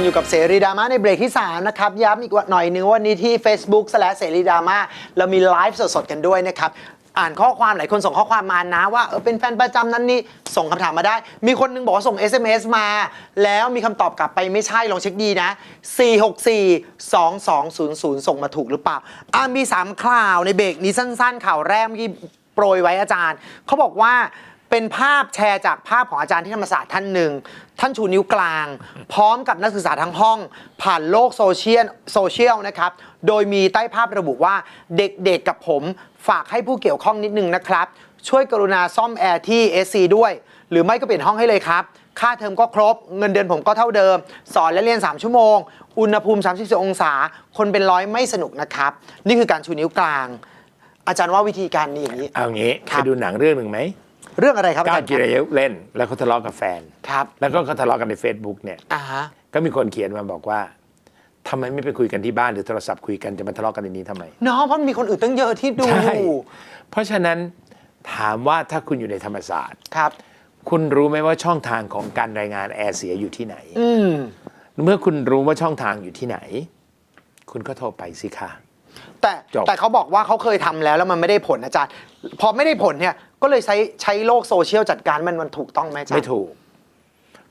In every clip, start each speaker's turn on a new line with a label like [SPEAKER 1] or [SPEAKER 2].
[SPEAKER 1] ยังอยู่กับเสรีดราม่าในเบรกที่ 3 นะครับ ย้ำอีกหน่อยนึงวันนี้ที่ Facebook สแลเสรีดราม่าเรามีไลฟ์สดๆกันด้วยนะครับอ่านข้อความหลายคนส่งข้อความมานะว่าเออเป็นแฟนประจำนั้นนี่ส่งคำถามมาได้ มีคนนึงบอกว่าส่ง SMS มา แล้วมีคำตอบกลับไปไม่ใช่ลองเช็คดีนะ 464-2200 ส่งมาถูกหรือเปล่าอ่ามี 3 ข่าวในเบรกนี้สั้นๆ ข่าวแรกเมื่โปรยไว้อาจารย์เขาบอกว่า เป็นภาพแชร์จากภาพของอาจารย์ที่ธรรมศาสตร์ท่านหนึ่ง ท่านชูนิ้วกลาง พร้อมกับนักศึกษาทั้งห้อง ผ่านโลกโซเชียลโซเชียลนะครับ โดยมีใต้ภาพระบุว่าเด็กๆกับผมฝากให้ผู้เกี่ยวข้องนิดนึงนะครับ ช่วยกรุณาซ่อมแอร์ที่ SC ด้วย หรือไม่ก็เปลี่ยนห้องให้เลยครับ ค่าเทอมก็ครบ เงินเดือนผมก็เท่าเดิม สอนและเรียน 3 ชั่วโมง อุณหภูมิ30องศา คนเป็นร้อยไม่สนุกนะครับ นี่คือการชูนิ้วกลาง อาจารย์ว่าวิธีการนี้อย่างนี้
[SPEAKER 2] เอางี้
[SPEAKER 1] ครั
[SPEAKER 2] เค
[SPEAKER 1] บ
[SPEAKER 2] ยดูหนังเรื่องหนึ่งไหม
[SPEAKER 1] เรื่องอะไรครับอา
[SPEAKER 2] ก้า
[SPEAKER 1] จาวรย์
[SPEAKER 2] จิรายุเล่น แล้วเขาทะเลาะกับแฟน
[SPEAKER 1] ครับ
[SPEAKER 2] แล้วก็เขาทะเลาะกันใน Facebook เนี่ย
[SPEAKER 1] อ่าฮะ
[SPEAKER 2] ก็มีคนเขียนมาบอกว่าทำไมไม่ไปคุยกันที่บ้านหรือโทรศัพท์คุยกันจะมาทะเลาะกันในนี้ทำไม
[SPEAKER 1] เนาะเพราะมีคนอื่นตั้งเยอะที่ดู
[SPEAKER 2] ใช่
[SPEAKER 1] อยู่
[SPEAKER 2] เพราะฉะนั้นถามว่าถ้าคุณอยู่ในธรรมศาสตร์
[SPEAKER 1] ครับ
[SPEAKER 2] คุณรู้ไหมว่าช่องทางของการรายงานแอร์เสียอยู่ที่ไหน
[SPEAKER 1] อืม
[SPEAKER 2] เมื่อคุณรู้ว่าช่องทางอยู่ที่ไหน คุณก็โทรไปสิค่ะ
[SPEAKER 1] แต่
[SPEAKER 2] จบ
[SPEAKER 1] แต่เขาบอกว่าเขาเคยทำแล้วแล้วมันไม่ได้ผลอาจารย์ พอไม่ได้ผลเนี่ย ก็เลยใช้ใช้โลกโซเชียลจัดการมันมันถูกต้องไหมอาจารย์
[SPEAKER 2] ไม่ถูก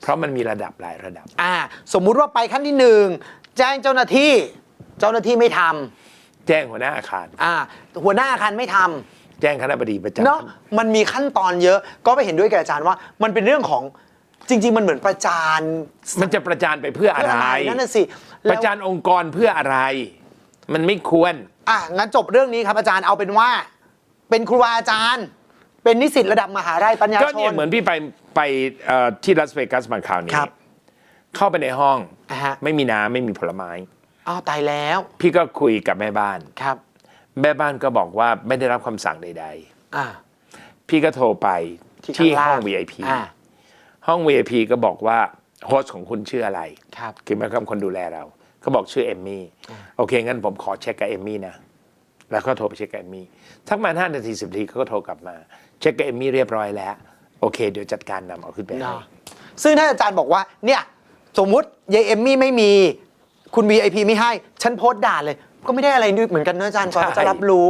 [SPEAKER 2] เพราะมันมีระดับหลายระดับ
[SPEAKER 1] อ่า สมมุติว่าไปขั้นที่หนึ่งแจ้งเจ้าหน้าที่เจ้าหน้าที่ไม่ทำ
[SPEAKER 2] แจ้งหัวหน้าอาคาร
[SPEAKER 1] อ่า หัวหน้าอาคารไม่ทำ
[SPEAKER 2] แจ้งคณะบดีประจำ
[SPEAKER 1] เนาะมันมีขั้นตอนเยอะก็ไปเห็นด้วยกับอาจารย์ว่า มันเป็นเรื่องของจริง ๆ มันเหมือนประจาน
[SPEAKER 2] มันจะประจานไปเพื่ออะ
[SPEAKER 1] เพื่อ
[SPEAKER 2] ไร
[SPEAKER 1] อะไร นั่นน่ะสิ
[SPEAKER 2] ป
[SPEAKER 1] แล้ว
[SPEAKER 2] ระจานองค์กรเพื่ออะไร มันไม่ควร
[SPEAKER 1] อะงั้นจบเรื่องนี้ครับอาจารย์เอาเป็นว่า เป็นครูบาอาจารย์ เป็นนิสิตระดับมหาลัยปัญญา
[SPEAKER 2] ก็
[SPEAKER 1] ช
[SPEAKER 2] เนี่ย
[SPEAKER 1] น
[SPEAKER 2] เหมือนพี่ไปไปเอ่อที่ลาสเวกัสมาคราวนี้
[SPEAKER 1] ครับ
[SPEAKER 2] เข้าไปในห้อง
[SPEAKER 1] อ่าฮะ
[SPEAKER 2] ไม่มีน้ำไม่มีผลไม้
[SPEAKER 1] อ้าวตายแล้ว
[SPEAKER 2] พี่ก็คุยกับแม่บ้าน
[SPEAKER 1] ครับ
[SPEAKER 2] แม่บ้านก็บอกว่าไม่ได้รับคำสั่งใด
[SPEAKER 1] อ่า
[SPEAKER 2] ๆ พี่ก็โทรไป
[SPEAKER 1] ที่
[SPEAKER 2] ที่
[SPEAKER 1] ข้างล่าง
[SPEAKER 2] ห้อง VIP
[SPEAKER 1] อ่า
[SPEAKER 2] ห้อง VIP ก็บอกว่าโฮสต์ของคุณชื่ออะไร
[SPEAKER 1] ครับ
[SPEAKER 2] คือหมายความคนดูแลเราเขาบอกชื่อเอมมี่โอเคงั้นผมขอเช็คกับเอมมี่นะ แล้วก็โทรไปเช็คกับเอมมี่ทักมาห้านาทีสิบนาทีเขาก็โทรกลับมา เช็คกับเอมมี่เรียบร้อยแล้ว โอเค เดี๋ยวจัดการนำเอาขึ้นไปให้
[SPEAKER 1] เนาะซึ่งถ้าอาจารย์บอกว่าเนี่ยสมมุติยายเอมมี่ไม่มี คุณ VIP ไม่ให้ ฉันโพสต์ด่าเลย ก็ไม่ได้อะไรด้วยเหมือนกันนะอาจารย์กว่าจะรับรู้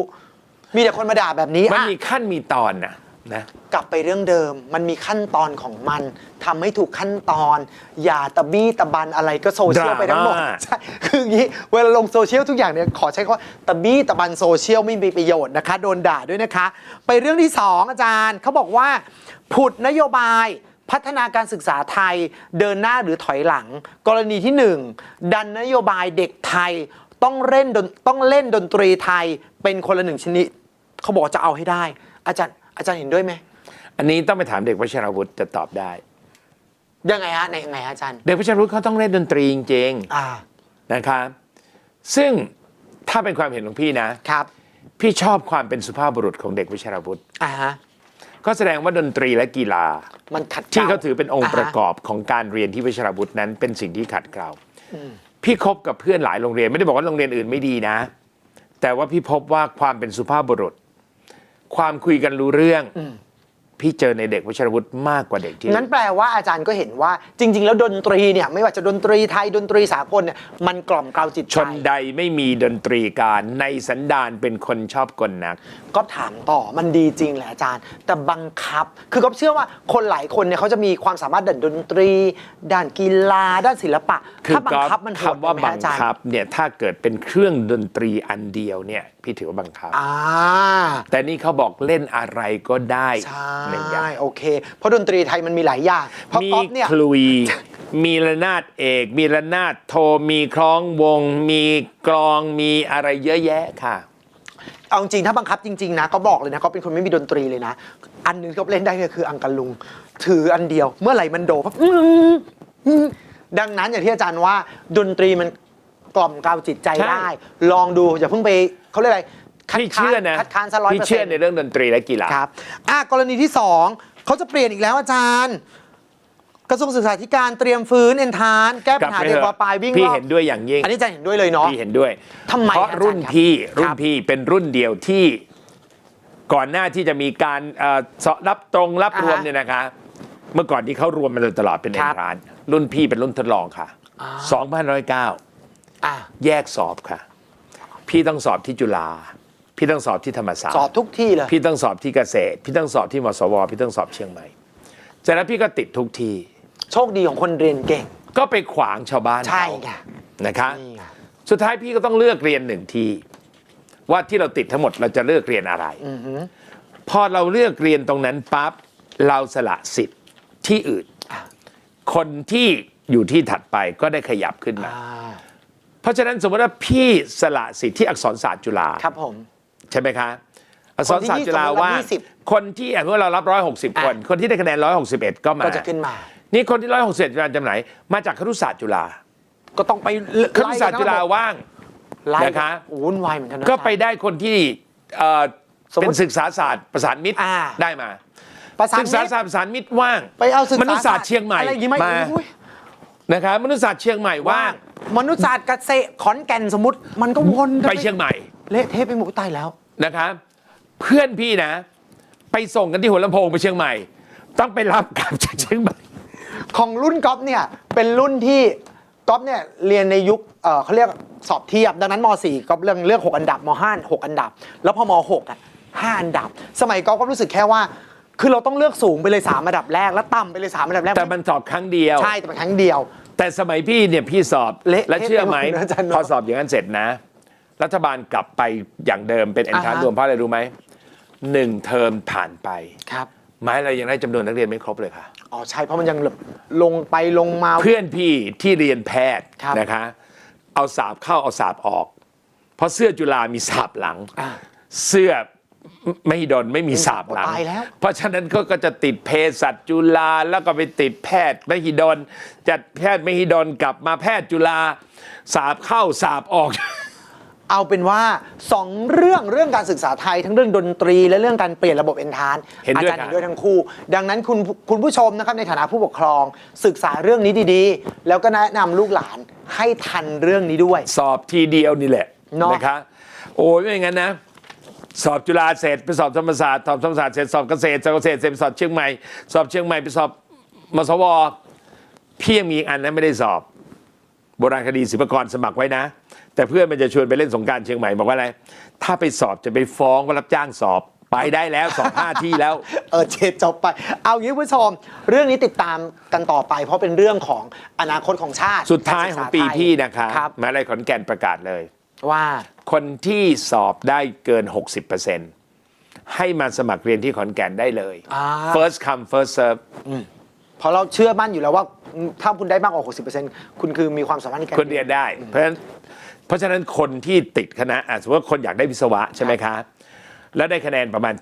[SPEAKER 1] มีแต่คนมาด่าแบบนี้
[SPEAKER 2] มัน
[SPEAKER 1] อะ
[SPEAKER 2] มีขั้นมีตอนนะ นะ
[SPEAKER 1] กลับไปเรื่องเดิม มันมีขั้นตอนของมันทำให้ถูกขั้นตอน อย่าตะบี้ตะบันอะไรก็โซเชียลไปทั้งหมด
[SPEAKER 2] ดราม่า
[SPEAKER 1] ใช่คืออย่างนี้เวลาลงโซเชียลทุกอย่างเนี่ยขอใช้คำว่าตะบี้ตะบันโซเชียลไม่มีประโยชน์นะคะ โดนด่าด้วยนะคะ ไปเรื่องที่ 2 อาจารย์เขาบอกว่า ผุดนโยบายพัฒนาการศึกษาไทยเดินหน้าหรือถอยหลัง กรณีที่ 1 ดันนโยบายเด็กไทยต้องเล่นดนต้องเล่นดนตรีไทยเป็นคนละหนึ่งชนิด เขาบอกจะเอาให้ได้ อาจารย์ อาจารย์เห็นด้วยไหม
[SPEAKER 2] อันนี้ต้องไปถามเด็กวชิรวุฒิจะตอบได้
[SPEAKER 1] ยังไงฮะในยังไงฮะอาจารย์
[SPEAKER 2] เด็กวชิรวุฒิเขาต้องเล่นดนตรีจริง
[SPEAKER 1] อ่า
[SPEAKER 2] ๆนะครับซึ่งถ้าเป็นความเห็นของพี่นะ
[SPEAKER 1] ครับ
[SPEAKER 2] พี่ชอบความเป็นสุภาพบุรุษของเด็กวชิรวุฒิ
[SPEAKER 1] อ่าฮะ
[SPEAKER 2] ก็แสดงว่าดนตรีและกีฬา
[SPEAKER 1] มันขัด
[SPEAKER 2] ที่เขาถือเป็นองค์า
[SPEAKER 1] ฮะ
[SPEAKER 2] ประกอบของการเรียนที่วิชราบุตรนั้นเป็นสิ่งที่ขัดเกลาพี่คบกับเพื่อนหลายโรงเรียนไม่ได้บอกว่าโรงเรียนอื่นไม่ดีนะ แต่ว่าพี่พบว่าความเป็นสุภาพบุรุษ ความคุยกันรู้เรื่อง พี่เจอในเด็กวิชรวุฒิมากกว่าเด็กที่
[SPEAKER 1] งั้นแปลว่าอาจารย์ก็เห็นว่าจริง ๆ แล้วดนตรีเนี่ยไม่ว่าจะดนตรีไทยดนตรีสากลเนี่ยมันกล่อมเกลาจิตใจ
[SPEAKER 2] ชนใดไม่มีดนตรีการในสันดานเป็นคนชอบกลนัก
[SPEAKER 1] ก็ถามต่อมันดีจริงแหละอาจารย์ แต่บังคับ คือก็เชื่อว่าคนหลายคนเนี่ยเขาจะมีความสามารถด้านดนตรี ด้านกีฬาด้านศิลปะ
[SPEAKER 2] คือ
[SPEAKER 1] ถ้าบังคับมันโหด
[SPEAKER 2] คำว่า
[SPEAKER 1] ไปไหม
[SPEAKER 2] บัง
[SPEAKER 1] อาจารย์
[SPEAKER 2] คับเนี่ยถ้าเกิดเป็นเครื่องดนตรีอันเดียวเนี่ยพี่ถือว่าบังคับ
[SPEAKER 1] อ่า
[SPEAKER 2] แต่นี่เขาบอกเล่นอะไรก็ได้
[SPEAKER 1] ใช่
[SPEAKER 2] หนึ่งอย่าง
[SPEAKER 1] โอเค เพราะดนตรีไทยมันมีหลายอย่างเพราะ
[SPEAKER 2] มี
[SPEAKER 1] ป๊อปเนี่ย
[SPEAKER 2] คลุย มีระนาดเอก มีระนาดโทมีคล้องวง มีกลองมีอะไรเยอะแยะค่ะ
[SPEAKER 1] เอาจริงๆถ้าบังคับจริง ๆ นะก็บอกเลยนะเขาเป็นคนไม่มีดนตรีเลยนะ อันหนึงเขาเล่นได้ก็คืออังกะลุง ถืออันเดียว เมื่อไหร่มันโดปั๊บอื้ออื้อดังนั้นอย่างที่อาจารย์ว่าดนตรีมันกล่อมเกลาจิตใจ
[SPEAKER 2] ใช่
[SPEAKER 1] ได้ ลองดูอย่าเพิ่งไปเขาเรียกอะไรคัด
[SPEAKER 2] พี่
[SPEAKER 1] ค้า
[SPEAKER 2] เชื่อนนะ
[SPEAKER 1] คัดค้านซะร้อย
[SPEAKER 2] พี่
[SPEAKER 1] เปอร์
[SPEAKER 2] เชื่
[SPEAKER 1] เซ็
[SPEAKER 2] อน
[SPEAKER 1] ต์
[SPEAKER 2] ในเรื่องดนตรีและกีฬา
[SPEAKER 1] ครับอะกรณีที่สองเขาจะเปลี่ยนอีกแล้วอาจารย์ กระทรวงศึกษาธิการเตรียมฟื้นเอนทานแก้ปัญหาเด็กวาปลายวิ่ง
[SPEAKER 2] พี่
[SPEAKER 1] รอบ
[SPEAKER 2] เห็นด้วยอย่างยิ่ง
[SPEAKER 1] อันนี้อาจารย์เห็นด้วยเลยเนาะ
[SPEAKER 2] พี่เห็นด้วย
[SPEAKER 1] ทำไม
[SPEAKER 2] เพราะ
[SPEAKER 1] อาจารย์
[SPEAKER 2] รุ่น
[SPEAKER 1] ครับ
[SPEAKER 2] พี่รุ่
[SPEAKER 1] คนรับ
[SPEAKER 2] พี่เป็นรุ่นเดียวที่ก่อนหน้าที่จะมีการเอ่อสอบรับตรงรับรวม
[SPEAKER 1] อ่าฮะ
[SPEAKER 2] เนี่ยนะคะ เมื่อก่อนที่เขารวมมาโดยตลอดเป็นเอ
[SPEAKER 1] ครั
[SPEAKER 2] น
[SPEAKER 1] บ
[SPEAKER 2] ทรานรุ่นพี่เป็นรุ่นทดลองค่ะ2,109
[SPEAKER 1] อะ
[SPEAKER 2] แยกสอบค่ะ พี่ต้องสอบที่จุฬา พี่ต้องสอบที่ธรรมศาสต
[SPEAKER 1] สอบ
[SPEAKER 2] ร์
[SPEAKER 1] ทุกที่เลย
[SPEAKER 2] พี่ต้องสอบที่เกษตร พี่ต้องสอบที่มสว พี่ต้องสอบเชียงใหม่จากนั้นพี่ก็ติดทุกที่
[SPEAKER 1] โชคดีของคนเรียนเก่ง
[SPEAKER 2] ก็ไปขวางชาวบ้าน
[SPEAKER 1] ใช่
[SPEAKER 2] เขา
[SPEAKER 1] ไง
[SPEAKER 2] นะคะ
[SPEAKER 1] นี่ไง
[SPEAKER 2] สุดท้ายพี่ก็ต้องเลือกเรียนหนึ่งที่ ว่าที่เราติดทั้งหมดเราจะเลือกเรียนอะไร
[SPEAKER 1] อือหือ
[SPEAKER 2] พอเราเลือกเรียนตรงนั้นปั๊บเราสละสิทธิ์ที่อื่น
[SPEAKER 1] อะ
[SPEAKER 2] คนที่อยู่ที่ถัดไปก็ได้ขยับขึ้นมา
[SPEAKER 1] อ่า
[SPEAKER 2] เพราะฉะนั้นสมมติว่าพี่สละสิทธิ์ที่อักษรศาสตร์จุฬา
[SPEAKER 1] ครับผม
[SPEAKER 2] ใช่ไหมคะอักษรศาสตร์จุฬา
[SPEAKER 1] คนที่
[SPEAKER 2] ว่าง
[SPEAKER 1] สมมุติว่า20
[SPEAKER 2] คนที่อย่างว่าเรารับร้อยหกสิบ
[SPEAKER 1] อะ
[SPEAKER 2] คน คนที่ได้คะแนนร้อยหกสิบเอ็ดก็มา
[SPEAKER 1] ก็จะขึ้นมา
[SPEAKER 2] นี่คนที่ร้อยหกสิบมาจากไหน มาจากครุศาสตร์จุฬา
[SPEAKER 1] ก็ต้องไป
[SPEAKER 2] ครุศาสตร์จุฬาว่าง
[SPEAKER 1] ไล่
[SPEAKER 2] นะคะ
[SPEAKER 1] โอ้วุ่นวายเหมือนกันนะ
[SPEAKER 2] ก็ไปได้คนที่เอ่อ
[SPEAKER 1] สมมุติ
[SPEAKER 2] เป็นศึกษาศาสตร์ประสานมิตร
[SPEAKER 1] อ่า
[SPEAKER 2] ได้มา
[SPEAKER 1] ประสาน
[SPEAKER 2] ศึกษา
[SPEAKER 1] มิตร
[SPEAKER 2] ศาสตร์ประสานมิตรว่าง
[SPEAKER 1] ไปเอาศึกษาม
[SPEAKER 2] นุษยศาสตร์เชียงใหม่
[SPEAKER 1] อะไรอย่างงี้ไหม
[SPEAKER 2] มา
[SPEAKER 1] อุ้ย
[SPEAKER 2] นะครับมนุษยศาสตร์เชียงใหม่ว่าง
[SPEAKER 1] มนุษยศาสตร์เกษตรขอนแก่นสมมติมันก็วนกัน
[SPEAKER 2] ไปเชียงใหม่
[SPEAKER 1] เละเทะไปหมดตายแล้ว
[SPEAKER 2] นะครับ เพื่อนพี่นะ ไปส่งกันที่หัวลำโพงไปเชียงใหม่ ต้องไปรับกลับจากเชียงใหม่
[SPEAKER 1] ของรุ่นก๊อฟเนี่ยเป็นรุ่นที่ก๊อฟเนี่ยเรียนในยุคเอ่อเขาเรียกสอบเทียบดังนั้นม .4 ก๊อฟเรื่องเลือก6อันดับม .5 6 อันดับ แล้วพอม .6 อะ5อันดับ สมัยก๊อฟก็รู้สึกแค่ว่า คือเราต้องเลือกสูงไปเลย3อันดับแรกแล้วต่ำไปเลย3อันดับแรก
[SPEAKER 2] แต่มันสอบครั้งเดียว
[SPEAKER 1] ใช่แต่เป็นครั้งเดียว
[SPEAKER 2] แต่สมัยพี่เนี่ยพี่สอบ
[SPEAKER 1] เละ
[SPEAKER 2] และเชื่อไหม
[SPEAKER 1] เทะไปหมดเลยอาจารย์เนอะ
[SPEAKER 2] พอสอบอย่างนั้นเสร็จนะ รัฐบาลกลับไปอย่างเดิมเป็นเอ็นทราน
[SPEAKER 1] อ่าฮะ
[SPEAKER 2] รวมเพราะอะไรรู้ไหมหนึ่งเทอมผ่านไป
[SPEAKER 1] ครับ
[SPEAKER 2] ไม้เรายังได้จำนวนนักเรียนไม่ครบเลยค่ะ
[SPEAKER 1] อ๋อใช่เพราะมันยังแบบลงไปลงมา
[SPEAKER 2] เพื่อนพี่ที่เรียนแพทย์
[SPEAKER 1] ครับ
[SPEAKER 2] นะคะ เอาสาบเข้าเอาสาบออก เพราะเสื้อจุฬามีสาบหลัง
[SPEAKER 1] อ่า
[SPEAKER 2] เสื้อไม่ดนไม่มีสาบหลัง
[SPEAKER 1] ตายแล้ว
[SPEAKER 2] เพราะฉะนั้นก็ก็จะติดเภสัชจุฬาแล้วก็ไปติดแพทย์มหิดลจัดแพทย์มหิดลกลับมาแพทย์จุฬาสาบเข้าสาบออก
[SPEAKER 1] เอาเป็นว่าสองเรื่องเรื่องการศึกษาไทย ทั้งเรื่องดนตรี และเรื่องการเปลี่ยนระบบเอนทาน
[SPEAKER 2] เห็นด้วย
[SPEAKER 1] อาจารย์
[SPEAKER 2] ครับ
[SPEAKER 1] เห็นด้วยทั้งคู่ ดังนั้นคุณคุณผู้ชมนะครับในฐานะผู้ปกครองศึกษาเรื่องนี้ดีๆ แล้วก็แนะนำลูกหลานให้ทันเรื่องนี้ด้วย
[SPEAKER 2] สอบทีเดียวนี่แหละ
[SPEAKER 1] เนอะ
[SPEAKER 2] นะคะโอ้ยไม่อย่างนั้นนะ สอบจุฬาเสร็จไปสอบธรรมศาสตร์สอบธรรมศาสตร์เสร็จสอบเกษตรสอบเกษตรเสร็จไปสอบเชียงใหม่สอบเชียงใหม่ไปสอบมสวพี่ยังมีอีกอันนั้นไม่ได้สอบ โบราณคดีศิลปากรสมัครไว้นะ แต่เพื่อนมันจะชวนไปเล่นสงกรารเชียงใหม่บอกว่าอะไร ถ้าไปสอบจะไปฟ้องว่ารับจ้างสอบไปได้แล้วสอบห้าที่แล้ว
[SPEAKER 1] เออเจจบไป เอางี้คุณผู้ชม เรื่องนี้ติดตามกันต่อไป เพราะเป็นเรื่องของอนาคตของชาติ
[SPEAKER 2] สุดท้ายของปี
[SPEAKER 1] การศึกษาไทย
[SPEAKER 2] พี่นะคะ
[SPEAKER 1] ครับ
[SPEAKER 2] มหาลัยขอนแก่นประกาศเลย
[SPEAKER 1] ว่า
[SPEAKER 2] คนที่สอบได้เกิน 60%ให้มาสมัครเรียนที่ขอนแก่นได้เลย
[SPEAKER 1] อ่า
[SPEAKER 2] first come first serve
[SPEAKER 1] เพราะเราเชื่อมั่นอยู่แล้วว่าถ้าคุณได้มากกว่า 60%คุณคือมีความสามารถในการ
[SPEAKER 2] คนเรียนได้ เพราะฉะนั้น เพราะฉะนั้นคนที่ติดคณะอะสมมติว่าคนอยากได้วิศวะใช่ไหมคะแล้วได้คะแนนประมาณ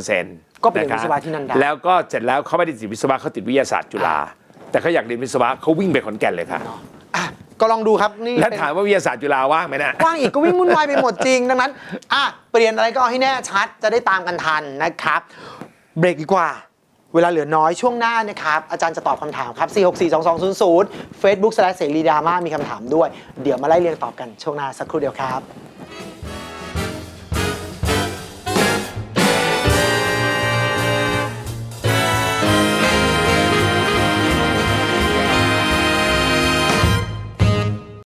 [SPEAKER 2] 72%
[SPEAKER 1] ก็ไปเรียนวิศวะที่นั่นได้
[SPEAKER 2] แล้วก็เสร็จแล้วเขาไม่ได้ติดวิศวะเขาติดวิทยาศาสตร์จุฬาแต่เขาอยากเรียนวิศวะเขาวิ่งไปขอนแก่นเลยค่ะ
[SPEAKER 1] อะก็ลองดูครับนี่
[SPEAKER 2] แล้ว
[SPEAKER 1] เป็น
[SPEAKER 2] ถามว่าวิทยาศาสตร์จุฬาว่างไหมนะ
[SPEAKER 1] ว่างอีกก็วิ่งวุ่นวายไปหมดจริง ดังนั้น อะ เปลี่ยนอะไรก็เอาให้แน่ชัดจะได้ตามกันทันนะครับ เบรกดีกว่า เวลาเหลือน้อยช่วงหน้านะครับ อาจารย์จะตอบคำถามครับ 4642200 Facebook สแลเสรีดราม่ามีคำถามด้วย เดี๋ยวมาไล่เรียงตอบกันช่วงหน้าสักครู่เดียวครับ